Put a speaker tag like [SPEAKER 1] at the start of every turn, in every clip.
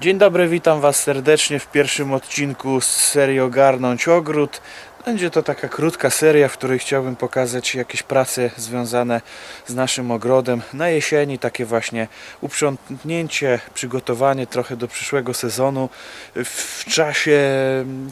[SPEAKER 1] Dzień dobry, witam Was serdecznie w pierwszym odcinku z serii Ogarnąć Ogród. Będzie to taka krótka seria, w której chciałbym pokazać jakieś prace związane z naszym ogrodem na jesieni, takie właśnie uprzątnięcie, przygotowanie trochę do przyszłego sezonu w czasie,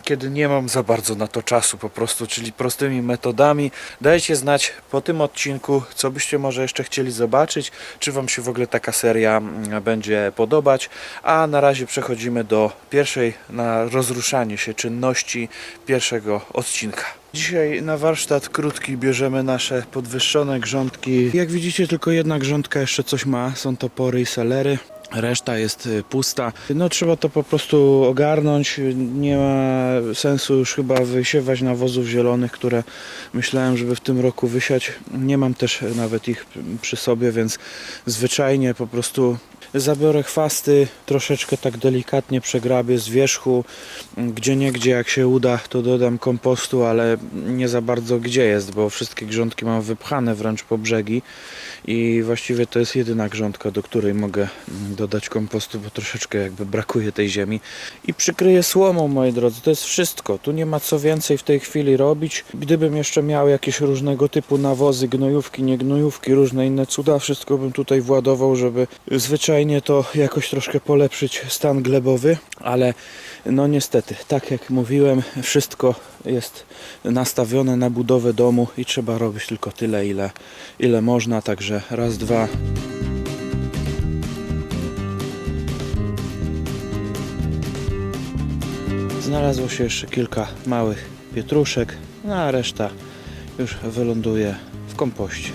[SPEAKER 1] kiedy nie mam za bardzo na to czasu po prostu, czyli prostymi metodami. Dajcie znać po tym odcinku, co byście może jeszcze chcieli zobaczyć, czy Wam się w ogóle taka seria mm, będzie podobać, a na razie przechodzimy do pierwszej na rozruszanie się czynności pierwszego odcinka. Dzisiaj na warsztat krótki bierzemy nasze podwyższone grządki. Jak widzicie, tylko jedna grządka jeszcze coś ma, są topory i selery. Reszta jest y, pusta. No trzeba to po prostu ogarnąć. Nie ma sensu już chyba wysiewać nawozów zielonych, które myślałem, żeby w tym roku wysiać. Nie mam też nawet ich przy sobie, więc zwyczajnie po prostu zabiorę chwasty, troszeczkę tak delikatnie przegrabię z wierzchu. Gdzie nie gdzie jak się uda, to dodam kompostu, ale nie za bardzo gdzie jest, bo wszystkie grządki mam wypchane wręcz po brzegi i właściwie to jest jedyna grządka, do której mogę dodać kompostu, bo troszeczkę jakby brakuje tej ziemi. I przykryję słomą, moi drodzy, to jest wszystko. Tu nie ma co więcej w tej chwili robić. Gdybym jeszcze miał jakieś różnego typu nawozy, gnojówki, niegnojówki, różne inne cuda, wszystko bym tutaj władował, żeby zwyczajnie to jakoś troszkę polepszyć stan glebowy, ale no niestety, tak jak mówiłem, wszystko jest nastawione na budowę domu i trzeba robić tylko tyle, ile, ile można, także raz, dwa. Znalazło się jeszcze kilka małych pietruszek, no a reszta już wyląduje w kompoście.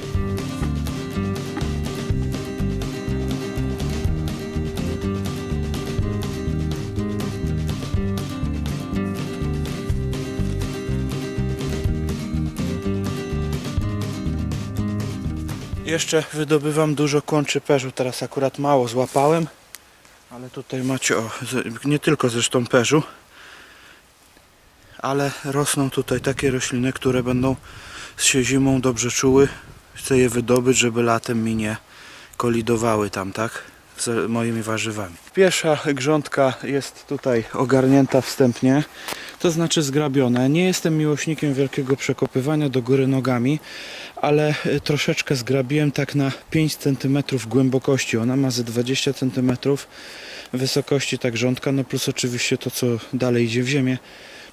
[SPEAKER 1] Jeszcze wydobywam dużo kłączy perzu, teraz akurat mało złapałem, ale tutaj macie, o, nie tylko zresztą perzu, ale rosną tutaj takie rośliny, które będą się zimą dobrze czuły. Chcę je wydobyć, żeby latem mi nie kolidowały tam, tak? Z moimi warzywami. Pierwsza grządka jest tutaj ogarnięta wstępnie, to znaczy zgrabione. Nie jestem miłośnikiem wielkiego przekopywania do góry nogami, ale y, troszeczkę zgrabiłem tak na 5 cm głębokości. Ona ma ze 20 cm wysokości ta grządka, no plus oczywiście to co dalej idzie w ziemię.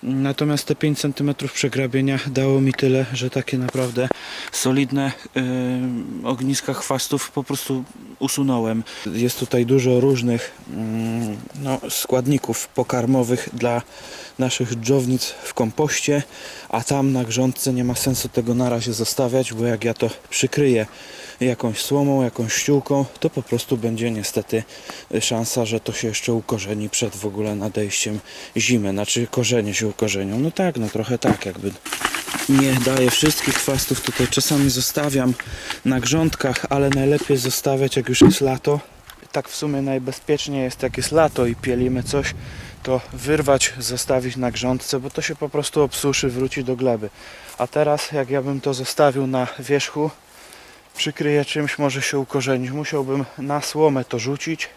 [SPEAKER 1] Natomiast te 5 cm przegrabienia dało mi tyle, że takie naprawdę solidne yy, ogniska chwastów po prostu usunąłem. Jest tutaj dużo różnych mm, no, składników pokarmowych dla naszych dżownic w kompoście, a tam na grządce nie ma sensu tego na razie zostawiać, bo jak ja to przykryję jakąś słomą, jakąś ściółką, to po prostu będzie niestety szansa, że to się jeszcze ukorzeni przed w ogóle nadejściem zimy. Znaczy korzenie się ukorzenią. No tak, no trochę tak jakby nie daję wszystkich chwastów tutaj czasami zostawiam na grządkach, ale najlepiej zostawiać jak już jest lato. Tak w sumie najbezpieczniej jest jak jest lato i pielimy coś, to wyrwać, zostawić na grządce, bo to się po prostu obsuszy, wróci do gleby. A teraz jak ja bym to zostawił na wierzchu, przykryję czymś, może się ukorzenić. Musiałbym na słomę to rzucić.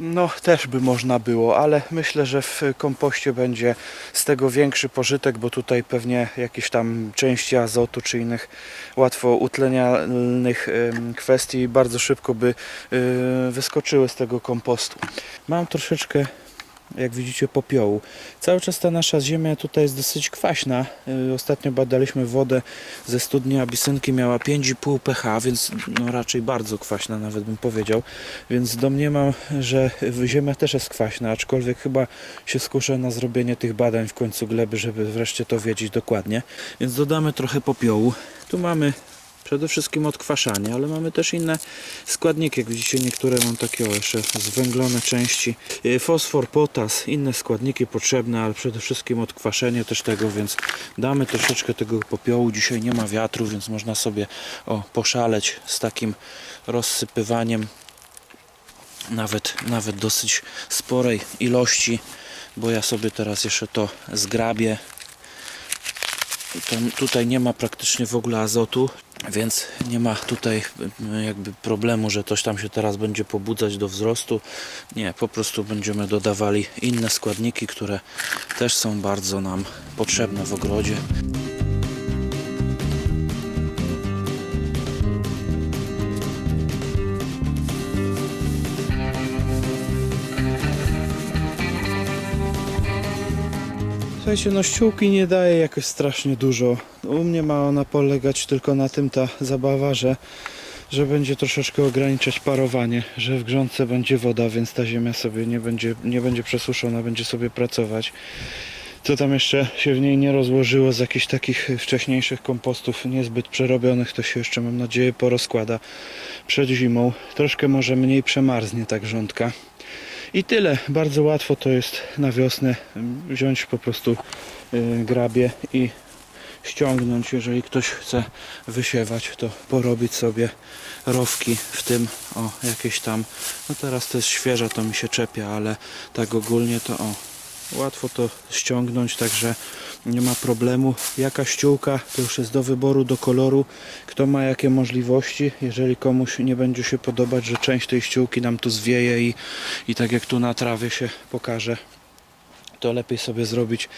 [SPEAKER 1] No, też by można było, ale myślę, że w kompoście będzie z tego większy pożytek, bo tutaj pewnie jakieś tam części azotu czy innych łatwo utlenialnych kwestii bardzo szybko by y, wyskoczyły z tego kompostu. Mam troszeczkę jak widzicie popiołu. Cały czas ta nasza ziemia tutaj jest dosyć kwaśna. Y, Ostatnio badaliśmy wodę ze studni Abisynki, miała 5,5 pH, więc no raczej bardzo kwaśna nawet bym powiedział. Więc domniemam, że ziemia też jest kwaśna, aczkolwiek chyba się skuszę na zrobienie tych badań w końcu gleby, żeby wreszcie to wiedzieć dokładnie. Więc dodamy trochę popiołu. Tu mamy Przede wszystkim odkwaszanie, ale mamy też inne składniki. Jak widzicie, niektóre mam takie jeszcze zwęglone części. Yy, Fosfor, potas, inne składniki potrzebne, ale przede wszystkim odkwaszenie też tego, więc damy troszeczkę tego popiołu. Dzisiaj nie ma wiatru, więc można sobie o, poszaleć z takim rozsypywaniem nawet, nawet dosyć sporej ilości, bo ja sobie teraz jeszcze to zgrabię. Tutaj nie ma praktycznie w ogóle azotu. Więc nie ma tutaj y, jakby problemu, że coś tam się teraz będzie pobudzać do wzrostu. Nie, po prostu będziemy dodawali inne składniki, które też są bardzo nam potrzebne w ogrodzie. Słuchajcie, no ściółki nie daje jakoś strasznie dużo. U mnie ma ona polegać tylko na tym ta zabawa, że, że będzie troszeczkę ograniczać parowanie, że w grządce będzie woda, więc ta ziemia sobie nie będzie, nie będzie przesuszona, będzie sobie pracować. Co tam jeszcze się w niej nie rozłożyło z jakichś takich wcześniejszych kompostów niezbyt przerobionych, to się jeszcze mam nadzieję porozkłada przed zimą. Troszkę może mniej przemarznie ta grządka. I tyle. Bardzo łatwo to jest na wiosnę wziąć po prostu y, grabie i ściągnąć. Jeżeli ktoś chce wysiewać, to porobić sobie rowki w tym o jakieś tam. No teraz to jest świeża, to mi się czepia, ale tak ogólnie to o łatwo to ściągnąć, także nie ma problemu. Jaka ściółka to już jest do wyboru, do koloru. Kto ma jakie możliwości. Jeżeli komuś nie będzie się podobać, że część tej ściółki nam tu zwieje i, i tak jak tu na trawie się pokaże, to lepiej sobie zrobić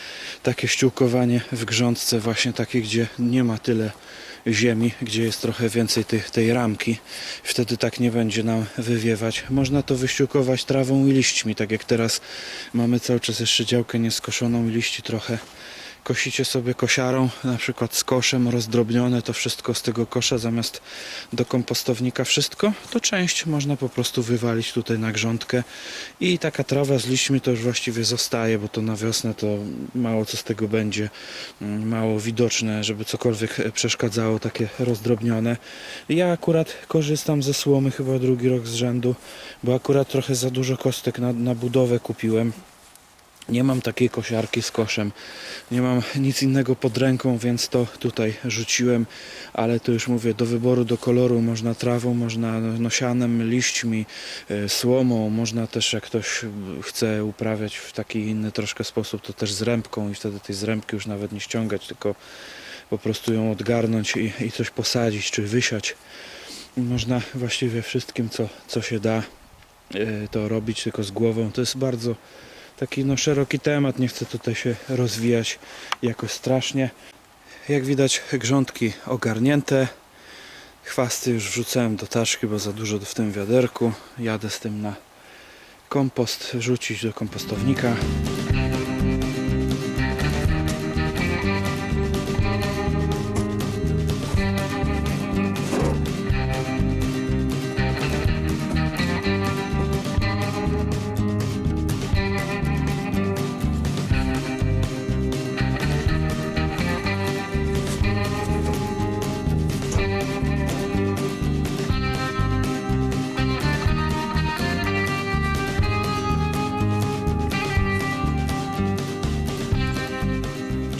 [SPEAKER 1] takie ściółkowanie w grządce właśnie takie, gdzie nie ma tyle ziemi, gdzie jest trochę więcej tej, tej ramki. Wtedy tak nie będzie nam wywiewać. Można to wyściółkować trawą i liśćmi, tak jak teraz mamy cały czas jeszcze działkę nieskoszoną i liści trochę kosicie sobie kosiarą, na przykład z koszem rozdrobnione to wszystko z tego kosza zamiast do kompostownika wszystko, to część można po prostu wywalić tutaj na grządkę i taka trawa z liśćmi to już właściwie zostaje, bo to na wiosnę to mało co z tego będzie, mm, mało widoczne, żeby cokolwiek e, przeszkadzało, takie rozdrobnione. Ja akurat korzystam ze słomy chyba drugi rok z rzędu, bo akurat trochę za dużo kostek na, na budowę kupiłem. Nie mam takiej kosiarki z koszem, nie mam nic innego pod ręką, więc to tutaj rzuciłem, ale to już mówię, do wyboru, do koloru można trawą, można nosianem, liśćmi, y, słomą, można też jak ktoś chce uprawiać w taki inny troszkę sposób, to też z rębką i wtedy tej zrębki już nawet nie ściągać, tylko po prostu ją odgarnąć i, i coś posadzić czy wysiać. Można właściwie wszystkim, co, co się da, y, to robić tylko z głową. To jest bardzo taki no, szeroki temat, nie chcę tutaj się rozwijać jakoś strasznie. Jak widać grządki ogarnięte, chwasty już wrzucałem do taczki, bo za dużo w tym wiaderku. Jadę z tym na kompost, rzucić do kompostownika.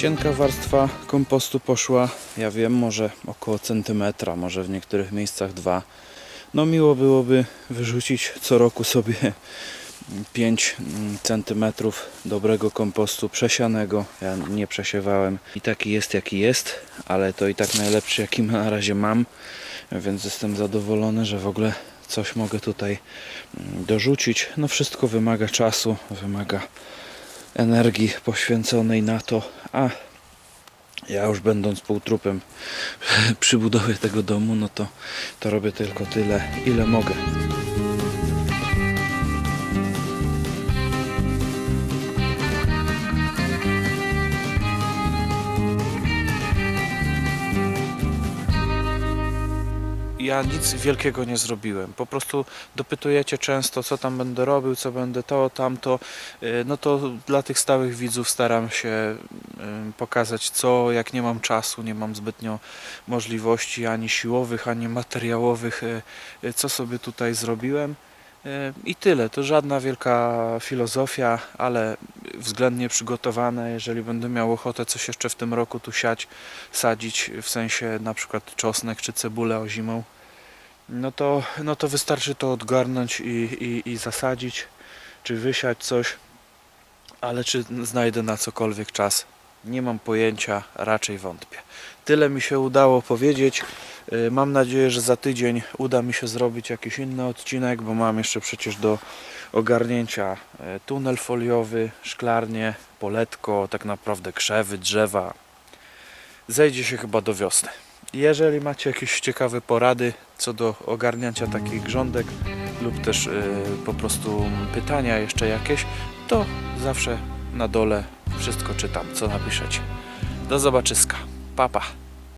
[SPEAKER 1] Cienka warstwa kompostu poszła, ja wiem, może około centymetra, może w niektórych miejscach dwa. No miło byłoby wyrzucić co roku sobie 5 centymetrów dobrego kompostu przesianego. Ja nie przesiewałem i taki jest jaki jest, ale to i tak najlepszy jaki na razie mam, więc jestem zadowolony, że w ogóle coś mogę tutaj mm, dorzucić. No wszystko wymaga czasu, wymaga energii poświęconej na to, a ja już będąc półtrupem przy budowie tego domu, no to, to robię tylko tyle, ile mogę. Ja nic wielkiego nie zrobiłem. Po prostu dopytujecie często, co tam będę robił, co będę to, tamto. Y, No to dla tych stałych widzów staram się y, pokazać, co, jak nie mam czasu, nie mam zbytnio możliwości ani siłowych, ani materiałowych, y, co sobie tutaj zrobiłem. I tyle. To żadna wielka filozofia, ale względnie przygotowane. Jeżeli będę miał ochotę coś jeszcze w tym roku tu siać, sadzić, w sensie na przykład czosnek czy cebulę o zimą, no to, no to wystarczy to odgarnąć i, i, i zasadzić, czy wysiać coś. Ale czy znajdę na cokolwiek czas, Nie mam pojęcia, raczej wątpię. Tyle mi się udało powiedzieć. Y, Mam nadzieję, że za tydzień uda mi się zrobić jakiś inny odcinek, bo mam jeszcze przecież do ogarnięcia e, tunel foliowy, szklarnie, poletko, tak naprawdę krzewy, drzewa. Zejdzie się chyba do wiosny. Jeżeli macie jakieś ciekawe porady co do ogarnięcia takich grządek lub też y, po prostu pytania jeszcze jakieś, to zawsze na dole wszystko czytam, co napiszecie. Do zobaczyska. Pa, pa.